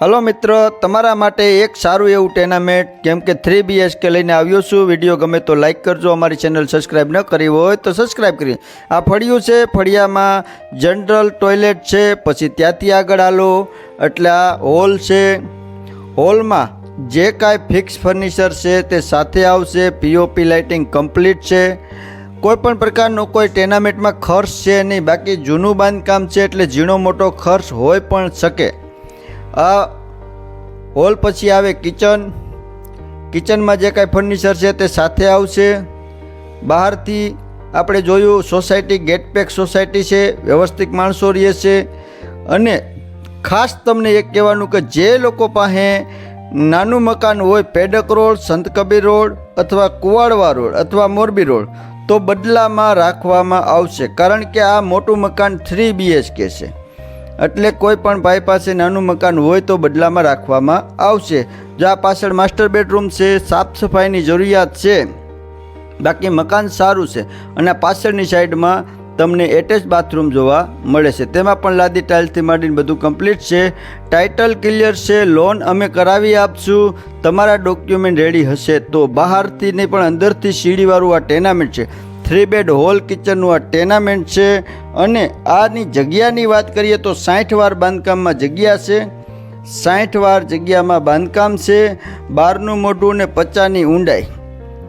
Hello મિત્રો, તમારા માટે એક સારું એવું ટેનામેન્ટ, કેમ કે થ્રી બીએચકે લઈને આવ્યો છું. વીડિયો ગમે તો લાઇક કરજો, અમારી ચેનલ સબસ્ક્રાઈબ ન કરી હોય તો સબસ્ક્રાઈબ કરી. આ ફળિયું છે, ફળિયામાં જનરલ ટોયલેટ છે, પછી ત્યાંથી આગળ આલો. એટલે આ હોલ છે. હોલમાં જે કાંઈ ફિક્સ ફર્નિચર છે તે સાથે આવશે પીઓપી લાઇટિંગ કમ્પ્લીટ છે. કોઈપણ પ્રકારનો કોઈ ટેનામેન્ટમાં ખર્ચ છે નહીં, બાકી જૂનું બાંધકામ છે એટલે ઝીણો મોટો ખર્ચ હોય પણ શકે. આ હોલ પછી આવે કિચન. કિચનમાં જે કાંઈ ફર્નિચર છે તે સાથે આવશે. બહારથી આપણે જોયું સોસાયટી, ગેટ પેક સોસાયટી છે, વ્યવસ્થિત માણસો રહે છે. અને ખાસ તમને એક કહેવાનું કે જે લોકો પાસે નાનું મકાન હોય, પેડક રોડ, સંત કબીર રોડ અથવા કુવાડવા રોડ અથવા મોરબી રોડ, તો બદલામાં રાખવામાં આવશે. કારણ કે આ મોટું મકાન થ્રી બીએચકે છે. એટલે કોઈ પણ ભાઈ પાસે નાનું મકાન હોય તો બદલામાં રાખવામાં આવશે. જો આ પાછળ માસ્ટર બેડરૂમ છે, સાફ સફાઈની જરૂરિયાત છે. બાકી મકાન સારું છે અને પાછળની સાઈડમાં તમને એટેચ બાથરૂમ જોવા મળે છે. તેમાં પણ લાદી ટાઇલ્સથી માંડીને બધું કમ્પ્લીટ છે. ટાઇટલ ક્લિયર છે, લોન અમે કરાવી આપશું. તમારા ડોક્યુમેન્ટ રેડી હશે તો બહારથી નહીં પણ અંદરથી સીડીવાળું આ ટેનામેન્ટ છે. થ્રી બેડ હોલ કિચનનું આ ટેનામેન્ટ છે અને આની જગ્યાની વાત કરીએ તો સાઠ વાર બાંધકામમાં જગ્યા છે. સાઠ વાર જગ્યામાં બાંધકામ છે. બારનું મોઢું ને પચાની ઊંડાઈ.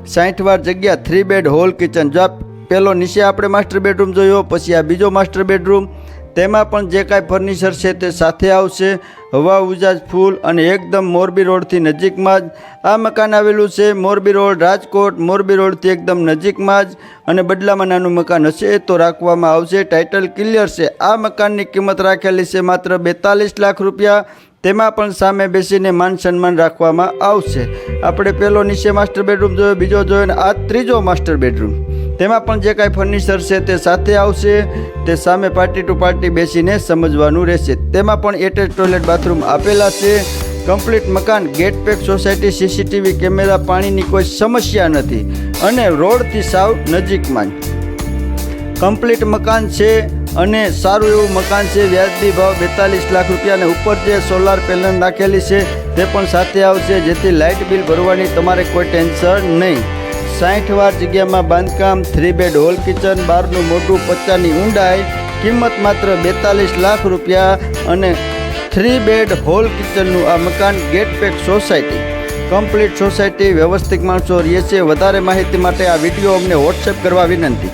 સાઠ વાર જગ્યા થ્રી બેડ હોલ કિચન. જો પેલો નીચે આપણે માસ્ટર બેડરૂમ જોયો, પછી આ બીજો માસ્ટર બેડરૂમ. તેમાં પણ જે કાંઈ ફર્નિચર છે તે સાથે આવશે. હવા, ઉજાજ, ફૂલ અને એકદમ મોરબી રોડથી નજીકમાં જ આ મકાન આવેલું છે. મોરબી રોડ, રાજકોટ, મોરબી રોડથી એકદમ નજીકમાં જ અને બદલામાં નાનું મકાન હશે તો રાખવામાં આવશે. ટાઇટલ ક્લિયર છે. આ મકાનની કિંમત રાખેલી છે માત્ર બેતાલીસ લાખ રૂપિયા. તેમાં પણ સામે બેસીને માન સન્માન રાખવામાં આવશે. આપણે પહેલો નીચે માસ્ટર બેડરૂમ જોયો, બીજો જોયો અને આ ત્રીજો માસ્ટર બેડરૂમ. તેમાં પણ જે કાંઈ ફર્નિચર છે તે સાથે આવશે. તે સામે પાર્ટી ટુ પાર્ટી બેસીને સમજવાનું રહેશે. તેમાં પણ એટેચ ટોયલેટ બાથરૂમ આપેલા છે. કમ્પ્લીટ મકાન, gate pack, society, CCTV camera, પાણીની કોઈ સમસ્યા નથી. અને રોડથી સાવ નજીકમાં જ. કમ્પ્લીટ મકાન છે. અને સારું એવું મકાન છે, વ્યાજબી ભાવ બેતાલીસ લાખ રૂપિયા અને ઉપર જે સોલાર પેનલ નાખેલી છે, તે પણ સાથે આવશે, જેથી લાઇટ બિલ ભરવાની તમારે કોઈ ટેન્શન નહીં. સાઠ વાર જગ્યામાં બાંધકામ થ્રી બેડ હોલ કિચન બારનું મોટું પચ્ચાની ઊંડાઈ, કિંમત માત્ર બેતાલીસ લાખ રૂપિયા અને થ્રી બેડ હોલ કિચનનું આ મકાન gate pack society complete society વ્યવસ્થિત માણસો રહે છે વધારે માહિતી માટે આ વીડિયો અમને વોટ્સએપ કરવા વિનંતી.